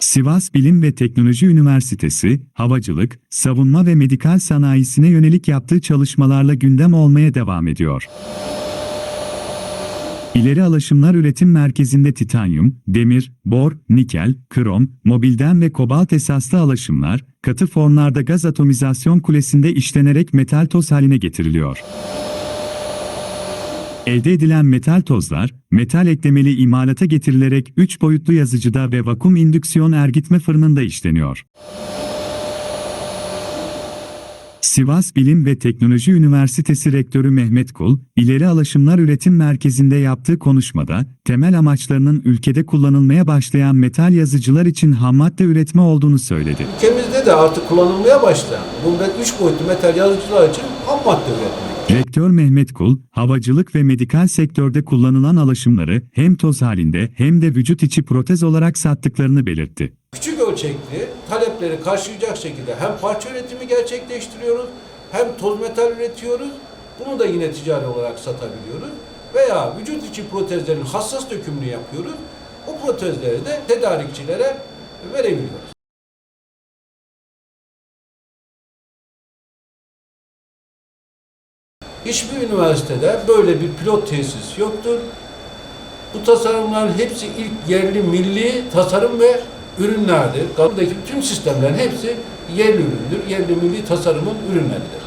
Sivas Bilim ve Teknoloji Üniversitesi, havacılık, savunma ve medikal sanayisine yönelik yaptığı çalışmalarla gündem olmaya devam ediyor. İleri Alaşımlar Üretim Merkezi'nde titanyum, demir, bor, nikel, krom, mobilden ve kobalt esaslı alaşımlar, katı formlarda gaz atomizasyon kulesinde işlenerek metal toz haline getiriliyor. Elde edilen metal tozlar, metal eklemeli imalata getirilerek 3 boyutlu yazıcıda ve vakum indüksiyon ergitme fırınında işleniyor. Sivas Bilim ve Teknoloji Üniversitesi Rektörü Mehmet Kul, İleri Alaşımlar Üretim Merkezi'nde yaptığı konuşmada, temel amaçlarının ülkede kullanılmaya başlayan metal yazıcılar için hammadde üretme olduğunu söyledi. Ülkemizde de artık kullanılmaya başlayan bu met- üç boyutlu metal yazıcılar için ham madde üretmek. Rektör Mehmet Kul, havacılık ve medikal sektörde kullanılan alaşımları hem toz halinde hem de vücut içi protez olarak sattıklarını belirtti. Küçük ölçekli talepleri karşılayacak şekilde hem parça üretimi gerçekleştiriyoruz hem toz metal üretiyoruz. Bunu da yine ticari olarak satabiliyoruz. Veya vücut içi protezlerin hassas dökümünü yapıyoruz. O protezleri de tedarikçilere verebiliyoruz. Hiçbir üniversitede böyle bir pilot tesis yoktur. Bu tasarımların hepsi ilk yerli milli tasarım ve ürünlerdir. Buradaki tüm sistemlerin hepsi yerli üründür. Yerli milli tasarımın ürünleridir.